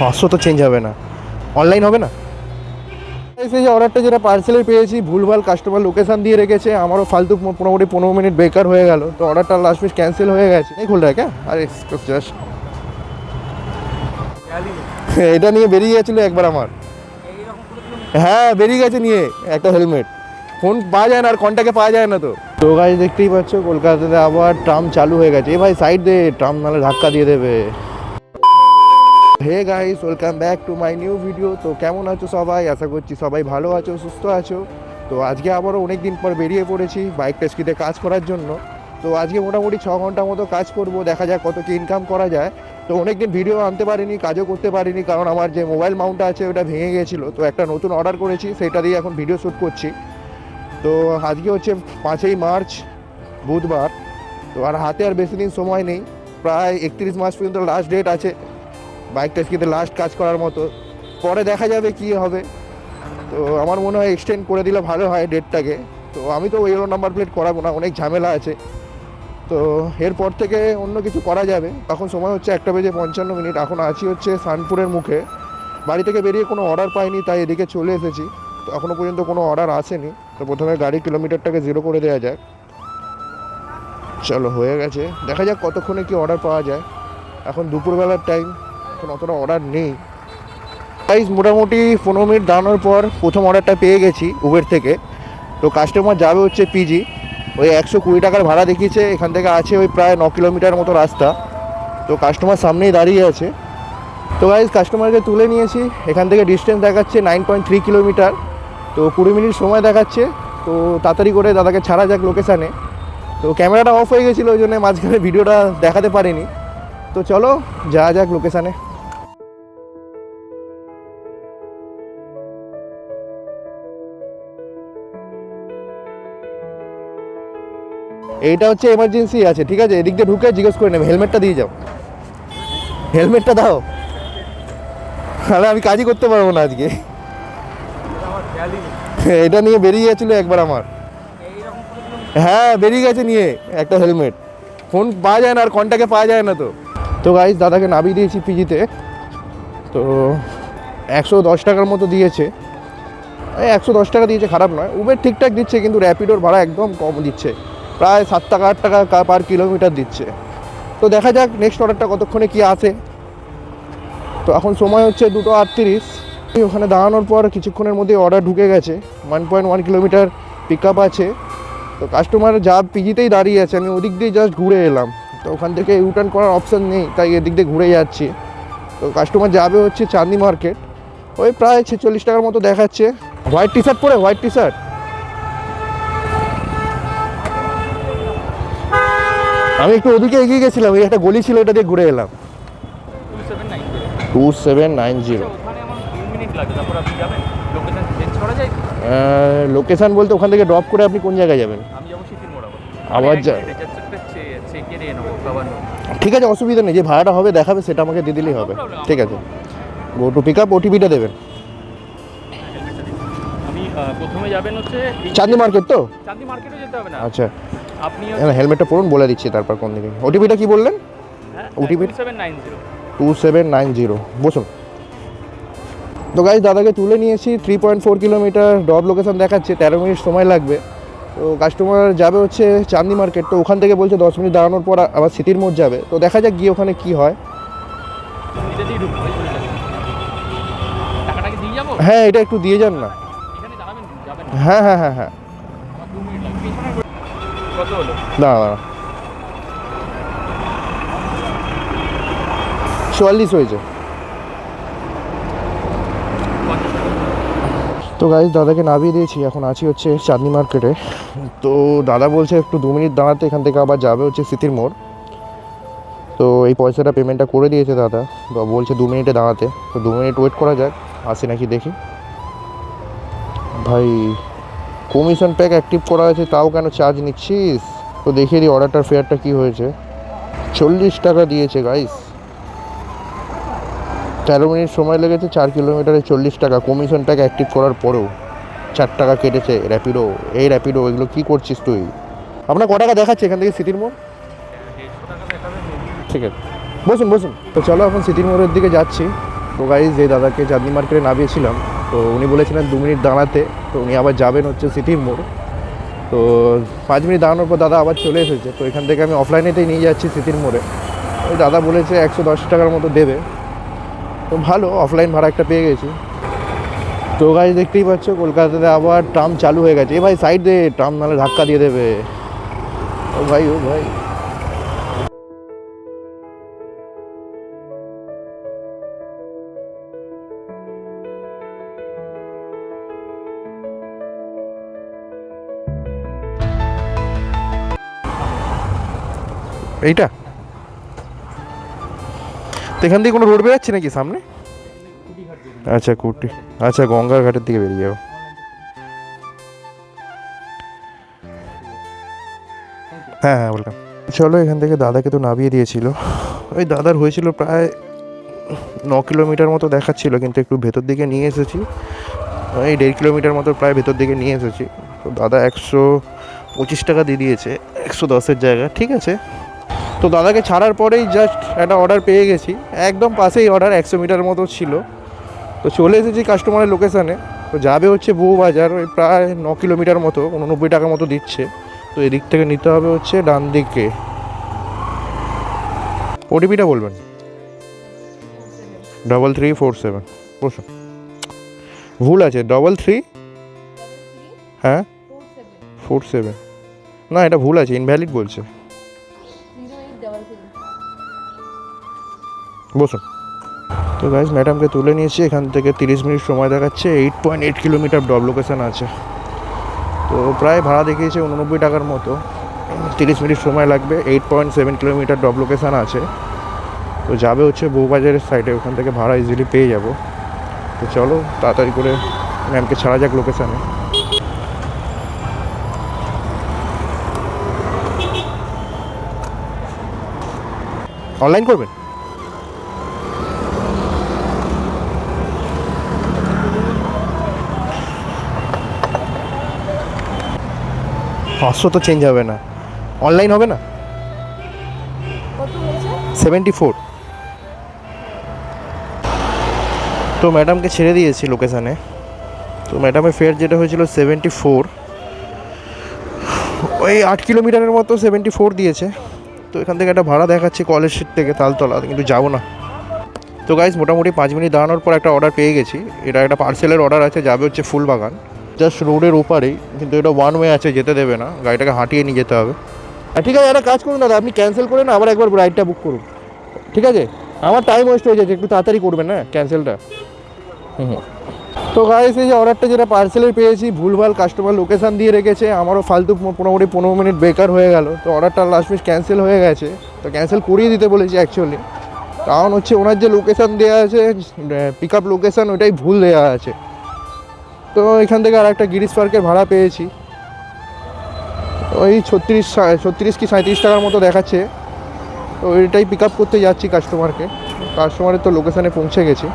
পাঁচশো তো চেঞ্জ হবে না। অনলাইন হবে না? সেই যে অর্ডারটা যেটা পার্সেলে পেয়েছি, ভুলভাল কাস্টমার লোকেশান দিয়ে রেখেছে, আমারও ফালতু মোটামুটি পনেরো মিনিট বেকার হয়ে গেল, তো অর্ডারটা লাস্ট মিনিট ক্যান্সেল হয়ে গেছে। এই খুল রেখে আরে এটা নিয়ে বেরিয়ে গেছিল একবার আমার। হ্যাঁ বেরিয়ে গেছে নিয়ে, একটা হেলমেট ফোন পাওয়া যায় না, আর কন্ট্যাক্টে পাওয়া যায় না তো। তো গাছ দেখতেই পাচ্ছ, কলকাতাতে আবার ট্রাম চালু হয়ে গেছে। এ ভাই সাইড দে, ট্রাম নাহলে ধাক্কা দিয়ে দেবে। Hey guys welcome back to my new video তো কেমন আছো সবাই? আশা করছি সবাই ভালো আছো, সুস্থ আছো। তো আজকে আবারও অনেক দিন পর বেরিয়ে পড়েছি বাইক টেস্কিতে কাজ করার জন্য। তো আজকে মোটামুটি ছ ঘণ্টা মতো কাজ করব, দেখা যাক কত কি ইনকাম করা যায়। তো অনেক দিন ভিডিও আনতে পারিনি, কাজও করতে পারিনি, কারণ আমার যে মোবাইল মাউন্টটা আছে ওটা ভেঙে গেছিল। তো একটা নতুন অর্ডার করেছি, সেটা দিয়ে এখন ভিডিও শ্যুট করছি। তো আজকে হচ্ছে পাঁচই মার্চ, বুধবার। তো আর হাতে আর বেশি দিন সময় নেই। প্রায় একত্রিশ মাস পর্যন্ত লাস্ট ডেট আছে। বাইক টেস্কিতে লাস্ট কাজ করার মতো। পরে দেখা যাবে কি হবে। তো আমার মনে হয় এক্সটেন্ড করে দিলে ভালো হয় ডেটটাকে তো আমি তো ওই নাম্বার প্লেট করাবো না, অনেক ঝামেলা আছে। তো এরপর থেকে অন্য কিছু করা যাবে। এখন সময় হচ্ছে একটা বেজে পঞ্চান্ন মিনিট। এখন আছি হচ্ছে সানপুরের মুখে। বাড়ি থেকে বেরিয়ে কোনো অর্ডার পাইনি, তাই এদিকে চলে এসেছি। তো এখনও পর্যন্ত কোনো অর্ডার আসেনি। তো প্রথমে গাড়ির কিলোমিটারটাকে জিরো করে দেওয়া যাক। চলো, হয়ে গেছে। দেখা যাক কতক্ষণে কি অর্ডার পাওয়া যায়। এখন দুপুরবেলার টাইম এখন অতটা অর্ডার নেই। প্রাইস মোটামুটি পনেরো মিনিট দাঁড়ানোর পর প্রথম অর্ডারটা পেয়ে গেছি উবের থেকে। তো কাস্টমার যাবে হচ্ছে পিজি ওই একশো কুড়ি টাকার ভাড়া দেখিয়েছে। এখান থেকে আছে ওই প্রায় ন কিলোমিটার মতো রাস্তা। তো কাস্টমার সামনেই দাঁড়িয়ে আছে। তো গাইজ কাস্টমারকে তুলে নিয়েছি। এখান থেকে ডিস্টেন্স দেখাচ্ছে নাইন পয়েন্ট থ্রি কিলোমিটার তো কুড়ি মিনিট সময় দেখাচ্ছে। তো তাড়াতাড়ি করে দাদাকে ছাড়া যাক লোকেশানে তো ক্যামেরাটা অফ হয়ে গেছিল, ওই জন্য মাঝখানে ভিডিওটা দেখাতে পারিনি। তো চলো, যাওয়া যাক লোকেশানে এইটা হচ্ছে এমার্জেন্সি আছে, ঠিক আছে? এদিক দিয়ে ঢুকে জিজ্ঞেস করে নেবে হেলমেটটা দিয়ে যাও। হেলমেটটা দাও। তাহলে আমি কাজই করতে পারব না আজকে। এটা নিয়ে বেরিয়ে গেছিল একবার আমার। হ্যাঁ বেরিয়ে গেছে নিয়ে একটা হেলমেট ফোন পাওয়া যায় না আর কন্ট্যাক্টে পাওয়া যায় না তো। তো গাইজ দাদাকে নামিয়ে দিয়েছি পিজিতে তো। একশো দশ টাকার মতো দিয়েছে। একশো দশ টাকা দিয়েছে, খারাপ নয়। উবের ঠিকঠাক দিচ্ছে, কিন্তু র্যাপিডোর ভাড়া একদম কম দিচ্ছে। প্রায় সাত টাকা, আট টাকা পার কিলোমিটার দিচ্ছে। তো দেখা যাক নেক্সট অর্ডারটা কতক্ষণে কি আসে। তো এখন সময় হচ্ছে দুটো আটত্রিশ। ওখানে দাঁড়ানোর পর কিছুক্ষণের মধ্যে অর্ডার ঢুকে গেছে। One point one kilometre pick up আছে। তো কাস্টমার যা পিজিতেই দাঁড়িয়ে আছে, আমি ওদিক দিয়ে জাস্ট ঘুরে এলাম। তো ওখান থেকে ইউটার্ন করার অপশান নেই, তাই এদিক দিয়ে ঘুরে যাচ্ছি। তো কাস্টমার যাবে হচ্ছে চাঁদনি মার্কেট ওই প্রায় ছেচল্লিশ টাকার মতো দেখাচ্ছে। হোয়াইট টি শার্ট পরে হোয়াইট টি শার্ট আমি একটু ওদিকে এগিয়ে গেছিলাম ওই একটা গলি ছিল ওটা দিয়ে ঘুরে এলাম। Two seven nine zero. যাবেন? লোকেশন চেঞ্জ করা যায়? তো? লোকেশান বলতে ওখান থেকে ড্রপ করে আপনি কোন জায়গায় যাবেন? আবার ঠিক আছে অসুবিধা নেই যে ভাড়াটা হবে দেখাবে সেটা আমাকে দিয়ে দিলেই হবে। ঠিক আছে। গো টু পিক আপ ওটিপিটা দেবেন আমি প্রথমে যাবেন হচ্ছে চাঁদনি মার্কেট তো? চাঁদনি মার্কেটে যেতে হবে না। আচ্ছা। আপনি হেলমেটটা পরুন বলে দিচ্ছি তারপর কোন দিকে। ওটিপিটা কি বললেন? Nine two? Seven nine zero বসুন। তো গাইজ দাদাকে তুলে নিয়েছি three point four kilometre drop location দেখাচ্ছে তেরো মিনিট সময় লাগবে। তো কাস্টমার যাবে হচ্ছে চাঁদনি মার্কেট তো ওখান থেকে বলছে দশ মিনিট দাঁড়ানোর পর আবার সিটির মোড় যাবে। তো দেখা যাক গিয়ে ওখানে কি হয়। হ্যাঁ এটা একটু দিয়ে যান না। হ্যাঁ হ্যাঁ হ্যাঁ হ্যাঁ। কত চুয়াল্লিশ হয়েছে। তো গাইজ দাদাকে নামিয়ে দিয়েছি, এখন আছি হচ্ছে চাঁদনি মার্কেটে তো দাদা বলছে একটু দু মিনিট দাঁড়াতে, এখান থেকে আবার যাবে হচ্ছে স্মৃতির মোড়। তো এই পয়সাটা পেমেন্টটা করে দিয়েছে দাদা তো বলছে দু মিনিটে দাঁড়াতে। তো দু মিনিট ওয়েট করা যাক, আসে নাকি দেখি। ভাই কমিশন প্যাক অ্যাক্টিভ করা হয়েছে, তাও কেন চার্জ নিচ্ছিস? তো দেখিয়ে দিই অর্ডারটার ফেয়ারটা কী হয়েছে। চল্লিশ টাকা দিয়েছে গাইস তেরো মিনিট সময় লেগেছে, চার কিলোমিটারে চল্লিশ টাকা। কমিশন প্যাক অ্যাক্টিভ করার পরেও চার টাকা কেটেছে র্যাপিডো এই র্যাপিডো এগুলো কী করছিস তুই? আপনার ক টাকা দেখাচ্ছে এখান থেকে সিটির মোড় ঠিক আছে। বসুন বসুন। তো চলো এখন সিটির মোড়ের দিকে যাচ্ছি। তো গাইজ যে দাদাকে চাঁদনি মার্কেটে নামিয়েছিলাম তো উনি বলেছিলেন দু মিনিট দাঁড়াতে, তো উনি আবার যাবেন হচ্ছে সিটির মোড়। তো পাঁচ মিনিট দাঁড়ানোর পর দাদা আবার চলে এসেছে, তো এখান থেকে আমি অফলাইনেতেই নিয়ে যাচ্ছি সিটির মোড়ে। ওই দাদা বলেছে একশো দশ টাকার মতো দেবে। তো ভালো অফলাইন ভাড়া একটা পেয়ে গেছি। তো গাছ দেখতেই পাচ্ছ, কলকাতাতে আবার ট্রাম চালু হয়ে গেছে। এ ভাই সাইড দে ট্রাম নাহলে ধাক্কা দিয়ে দেবে। ও ভাই ও ভাই। এইটা? তো এখান থেকে কোনো রোড বেরোচ্ছে নাকি সামনে? আচ্ছা কুটি আচ্ছা গঙ্গার ঘাটের দিকে বেরিয়ে যাব। হ্যাঁ হ্যাঁ বললাম। চলো এখান থেকে দাদাকে তো নামিয়ে দিয়েছিল। ওই দাদার হয়েছিল প্রায় ন কিলোমিটার মতো দেখাচ্ছিল, কিন্তু একটু ভেতর দিকে নিয়ে এসেছি। এই দেড় কিলোমিটার মতো প্রায় ভেতর দিকে নিয়ে এসেছি। তো দাদা একশো পঁচিশ টাকা দিয়ে দিয়েছে, একশো দশের জায়গা, ঠিক আছে? তো দাদাকে ছাড়ার পরেই জাস্ট একটা অর্ডার পেয়ে গেছি। একদম পাশেই অর্ডার একশো মিটার মতো ছিল। তো চলে এসেছি কাস্টমারের লোকেশানে তো যাবে হচ্ছে বউ বাজার ওই প্রায় ন কিলোমিটার মতো উননব্বই টাকা মতো দিচ্ছে। তো এদিক থেকে নিতে হবে হচ্ছে ডান দিকে। ওটিপিটা বলবেন? ডবল থ্রি ফোর সেভেন বসুন। ভুল আছে ডবল থ্রি হ্যাঁ? ফোর সেভেন না এটা ভুল আছে ইনভ্যালিড বলছে। বসুন। তো গাইজ ম্যাডামকে তুলে নিয়েছি, এখান থেকে তিরিশ মিনিট সময় দেখাচ্ছে eight point eight kilometre drop location আছে। তো প্রায় ভাড়া দেখিয়েছে উননব্বই টাকার মতো। তিরিশ মিনিট সময় লাগবে eight point seven kilometre drop location আছে। তো যাবে হচ্ছে বউবাজারের সাইডে ওখান থেকে ভাড়া ইজিলি পেয়ে যাব। তো চলো, তাড়াতাড়ি করে ম্যামকে ছাড়া যাক লোকেশানে অনলাইন করবেন? পাঁচশো তো চেঞ্জ হবে না। অনলাইন হবে না? সেভেন্টি ফোর তো ম্যাডামকে ছেড়ে দিয়েছি লোকেশানে তো ম্যাডামের ফেয়ার যেটা হয়েছিল সেভেন্টি ফোর ওই আট কিলোমিটারের মতো সেভেন্টি ফোর দিয়েছে। তো এখান থেকে একটা ভাড়া দেখাচ্ছে কলেজ স্ট্রিট থেকে তালতলা, কিন্তু যাব না। তো গাইজ মোটামুটি পাঁচ মিনিট দাঁড়ানোর পর একটা অর্ডার পেয়ে গেছি। এটা একটা পার্সেলের অর্ডার আছে, যাবে হচ্ছে ফুলবাগান। জাস্ট রোডের ওপারেই কিন্তু এটা ওয়ান ওয়ে আছে, যেতে দেবে না। গাড়িটাকে হাঁটিয়ে নিয়ে যেতে হবে। ঠিক আছে, একটা কাজ করুন দাদা, আপনি ক্যান্সেল করে না, আবার একবার রাইডটা বুক করুন। ঠিক আছে? আমার টাইম ওয়েস্ট হয়ে যাচ্ছে, একটু তাড়াতাড়ি করবেন না ক্যান্সেলটা হুম তো গাইস এই যে অর্ডারটা যেটা পার্সেলের পেয়েছি, ভুলভাল কাস্টমার লোকেশান দিয়ে রেখেছে, আমারও ফালতু মোটামুটি পনেরো মিনিট বেকার হয়ে গেল। তো অর্ডারটা লাস্ট মিনিট ক্যান্সেল হয়ে গেছে। তো ক্যান্সেল করিয়ে দিতে বলেছি অ্যাকচুয়ালি কারণ হচ্ছে, ওনার যে লোকেশান দেওয়া আছে পিক আপ লোকেশান ওইটাই ভুল দেওয়া আছে। তো এখান থেকে আর একটা গিরিশ পার্কের ভাড়া পেয়েছি। ওই ছত্রিশ ছত্রিশ কি সাঁত্রিশ টাকার মতো দেখাচ্ছে। তো এটাই পিক আপ করতে যাচ্ছি কাস্টমারকে কাস্টমারের তো লোকেশানে পৌঁছে গেছে।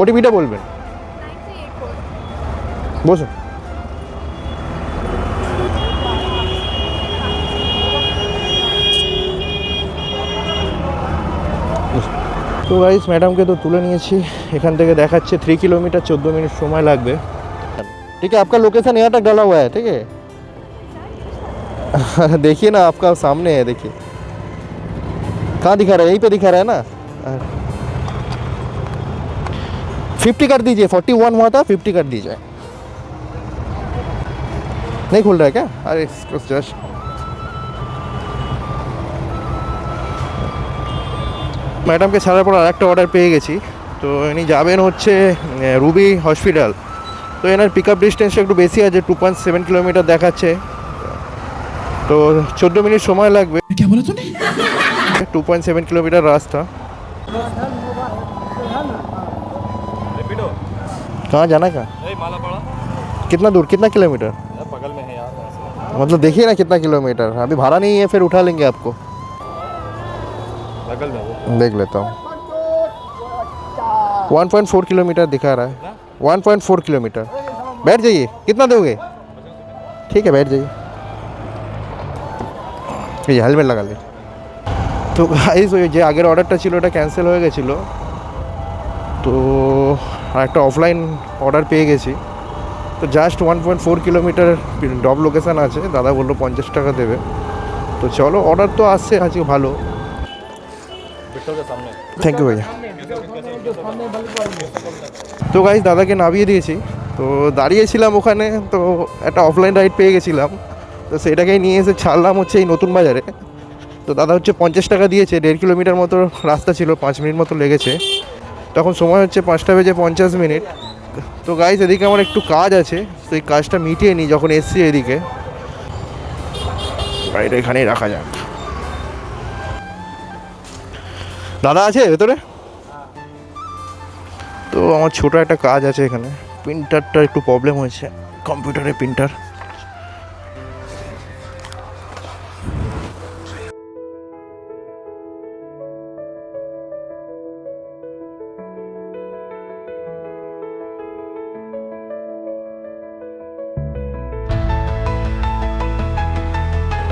ওটিপিটা বলবেন। বসুন। তো গাড়ি ম্যাডামকে তো তুলে নিয়েছি। এখান থেকে দেখাচ্ছে থ্রি কিলোমিটার চোদ্দ মিনিট সময় লাগবে। ঠিক আছে আপনার লোকেশন এটা ডালা হয় ঠিক আছে দেখি না আপনার সামনে দেখি কাঁ দিখা রা এই দিখা রা না ফিফটি কাট দিয়ে ফর্টি ওয়ান হওয়া তা ফিফটি কাট দিয়ে নেই খুল রা ক্যা আরে জাস্ট ম্যাডামকে ছাড়ার পর আর একটা অর্ডার পেয়ে গেছি তো ইনি যাবেন হচ্ছে রুবি হসপিটাল তো এনার পিক আপ ডিস্টেন্সটা একটু বেশি আছে টু পয়েন্ট সেভেন কিলোমিটার দেখাচ্ছে তো চোদ্দো মিনিট সময় লাগবে क्या बोला तूने टू पॉइंट सेवन किलोमीटर रास्ता रेपिडो कहाँ जाना कहाँ ए माला पड़ा कितना दूर कितना किलोमीटर यार बगल में है यार वहाँ से। मतलब देखिए ना कितना किलोमीटर अभी भाड़ा नहीं है फिर उठा लेंगे आपको बगल में वो देख लेता हूँ वन पॉइंट फोर किलोमीटर दिखा रहा है वन पॉइंट फोर किलोमीटर बैठ जाइए कितना दोगे ठीक है बैठ जाइए ये हेलमेट लगा ले তো গাইস ওই যে আগের অর্ডারটা ছিল ওটা ক্যান্সেল হয়ে গেছিলো তো আর একটা অফলাইন অর্ডার পেয়ে গেছি তো just one point four kilometre ডব location আছে দাদা বললো পঞ্চাশ টাকা দেবে তো চলো অর্ডার তো আসছে আজকে ভালো থ্যাংক ইউ ভাইয়া। তো গাইজ দাদাকে নামিয়ে দিয়েছি। তো দাঁড়িয়েছিলাম ওখানে, তো একটা অফলাইন রাইড পেয়ে গেছিলাম। তো সেটাকেই নিয়ে এসে ছাড়লাম হচ্ছে এই নতুন বাজারে। তো দাদা হচ্ছে পঞ্চাশ টাকা দিয়েছে, দেড় কিলোমিটার মতো রাস্তা ছিল, পাঁচ মিনিট মতো লেগেছে। তখন সময় হচ্ছে পাঁচটা বেজে পঞ্চাশ মিনিট। তো গাইজ এদিকে আমার একটু কাজ আছে, তো এই কাজটা মিটিয়ে নিই যখন এসছি এদিকে। গাড়িটা এখানেই রাখা যাক। দাদা আছে ভেতরে? তো আমার ছোট একটা কাজ আছে এখানে। প্রিন্টারটা একটু প্রবলেম হয়েছে, কম্পিউটারে প্রিন্টার।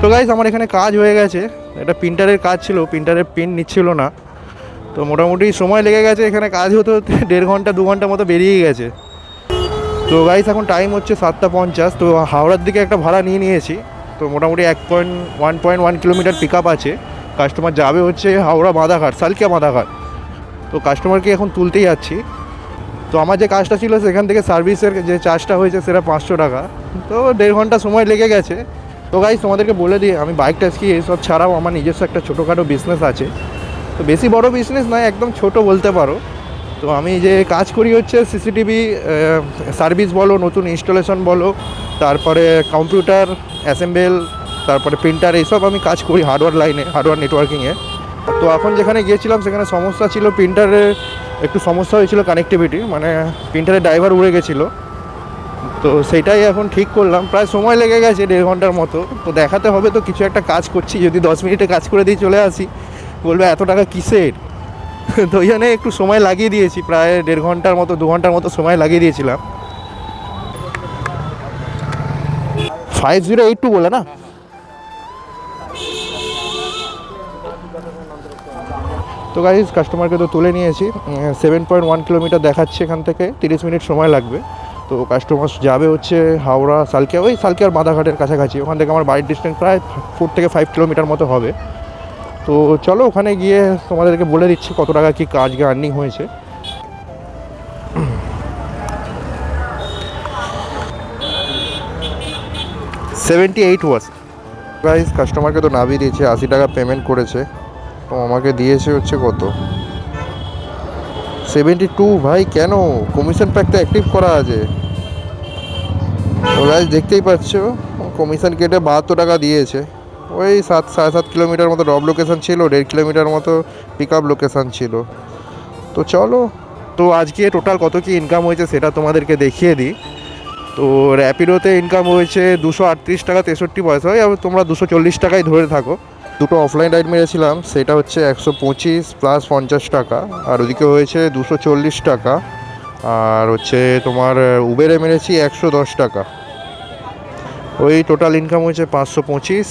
তো গাইজ আমার এখানে কাজ হয়ে গেছে। এটা প্রিন্টারের কাজ ছিল, প্রিন্টারের প্রিন্ট নিচ্ছিল না। তো মোটামুটি সময় লেগে গেছে, এখানে কাজ হতে হতে দেড় ঘণ্টা, দু ঘণ্টা মতো বেরিয়ে গেছে। তো গাইস এখন টাইম হচ্ছে সাতটা পঞ্চাশ, তো হাওড়ার দিকে একটা ভাড়া নিয়ে নিয়েছি। তো মোটামুটি এক point one point one kilometre pick up আছে। কাস্টমার যাবে হচ্ছে হাওড়া বাঁধাঘাট, সালকিয়া বাঁধাঘাট। তো কাস্টমারকে এখন তুলতেই যাচ্ছি। তো আমার যে কাজটা ছিল, সেখান থেকে সার্ভিসের যে চার্জটা হয়েছে, সেটা পাঁচশো টাকা। তো দেড় ঘণ্টা সময় লেগে গেছে। তো গাইস তোমাদেরকে বলে দিই, আমি বাইক টাস্কি এইসব ছাড়াও আমার নিজস্ব একটা ছোটোখাটো বিজনেস আছে। তো বেশি বড় বিজনেস নয়, একদম ছোট বলতে পারো। তো আমি যে কাজ করি হচ্ছে সিসিটিভি সার্ভিস বলো, নতুন ইনস্টলেশন বলো, তারপরে কম্পিউটার অ্যাসেম্বল তারপরে প্রিন্টার এইসব আমি কাজ করি হার্ডওয়্যার লাইনে হার্ডওয়্যার নেটওয়ার্কিংয়ে তো এখন যেখানে গিয়েছিলাম, সেখানে সমস্যা ছিল প্রিন্টারের একটু সমস্যা হয়েছিল কানেক্টিভিটি মানে প্রিন্টারের ড্রাইভার উড়ে গেছিল। তো সেটাই এখন ঠিক করলাম। প্রায় সময় লেগে গেছে দেড় ঘণ্টার মতো। তো দেখাতে হবে তো কিছু একটা কাজ করছি, যদি দশ মিনিটে কাজ করে দিয়ে চলে আসি। বলবে, এত টাকা কিসের? তো ওই জন্য একটু সময় লাগিয়ে দিয়েছি, প্রায় দেড় ঘণ্টার মতো, দু ঘণ্টার মতো সময় লাগিয়ে দিয়েছিলাম। ফাইভ জিরো এইট টু বলে না? তো গাইজ কাস্টমারকে তো তুলে নিয়েছি। সেভেন পয়েন্ট ওয়ান কিলোমিটার দেখাচ্ছে এখান থেকে, তিরিশ মিনিট সময় লাগবে। তো কাস্টমার যাবে হচ্ছে হাওড়া, সালকিয়া, ওই সালকিয়ার বাঁধাঘাটের কাছাকাছি। ওখান থেকে আমার বাড়ির ডিস্টেন্স প্রায় ফোর থেকে ফাইভ কিলোমিটার মতো হবে। তো চলো ওখানে গিয়ে তোমাদেরকে বলে দিচ্ছি কত টাকা কি কাজ আর্নিং হয়েছে। সেভেন্টি এইট ওয়াজ প্রাইস কাস্টমারকে তো নামিয়ে দিয়েছে, আশি টাকা পেমেন্ট করেছে। তো আমাকে দিয়েছে হচ্ছে কত? সেভেন্টি টু ভাই, কেন? কমিশন প্যাকটা অ্যাক্টিভ করা আছে। তো দেখতেই পাচ্ছ কমিশন কেটে বাহাত্তর টাকা দিয়েছে। ওই সাত, সাড়ে সাত কিলোমিটার মতো ড্রপ লোকেশান ছিল, দেড় কিলোমিটার মতো পিক আপ লোকেশান ছিল। তো চলো, তো আজকে টোটাল কত কি ইনকাম হয়েছে সেটা তোমাদেরকে দেখিয়ে দিই। তো র্যাপিডোতে ইনকাম হয়েছে দুশো আটত্রিশ টাকা তেষট্টি পয়সা হয় আর তোমরা দুশো চল্লিশ টাকায় ধরে থাকো। দুটো অফলাইন রাইড মেরেছিলাম, সেটা হচ্ছে একশো পঁচিশ প্লাস পঞ্চাশ টাকা, আর ওদিকে হয়েছে দুশো চল্লিশ টাকা, আর হচ্ছে তোমার উবেরে মেরেছি একশো দশ টাকা। ওই টোটাল ইনকাম হয়েছে পাঁচশো পঁচিশ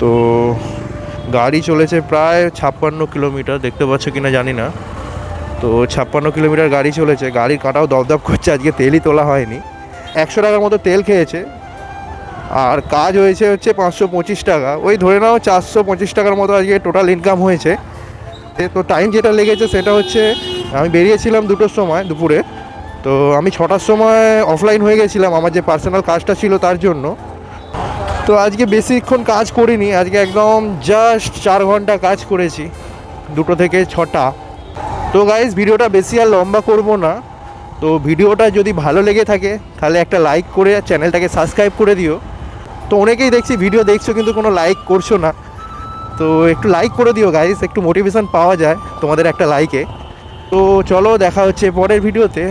তো গাড়ি চলেছে প্রায় ছাপ্পান্ন কিলোমিটার, দেখতে পাচ্ছ কিনা জানি না। তো ছাপ্পান্ন কিলোমিটার গাড়ি চলেছে, গাড়ির কাঁটাও দপদপ করছে, আজকে তেলই তোলা হয়নি। একশো টাকার মতো তেল খেয়েছে। আর কাজ হয়েছে হচ্ছে পাঁচশো পঁচিশ টাকা। ওই ধরে নাও চারশো পঁচিশ টাকার মতো আজকে টোটাল ইনকাম হয়েছে। তো টাইম যেটা লেগেছে সেটা হচ্ছে, আমি বেরিয়েছিলাম দুটোর সময় দুপুরে। তো আমি ছটার সময় অফলাইন হয়ে গেছিলাম, আমার যে পার্সোনাল কাজটা ছিল তার জন্য। তো আজকে বেশিক্ষণ কাজ করিনি, আজকে একদম জাস্ট চার ঘণ্টা কাজ করেছি, দুটো থেকে ছটা। তো গাইজ ভিডিওটা বেশি আর লম্বা করব না। তো ভিডিওটা যদি ভালো লেগে থাকে, তাহলে একটা লাইক করে চ্যানেলটাকে সাবস্ক্রাইব করে দিও। তো অনেকেই দেখছি ভিডিও দেখছ কিন্তু কোনো লাইক করছ না। তো একটু লাইক করে দিও গাইজ একটু মোটিভেশন পাওয়া যায় তোমাদের একটা লাইকে তো চলো, দেখা হচ্ছে পরের ভিডিওতে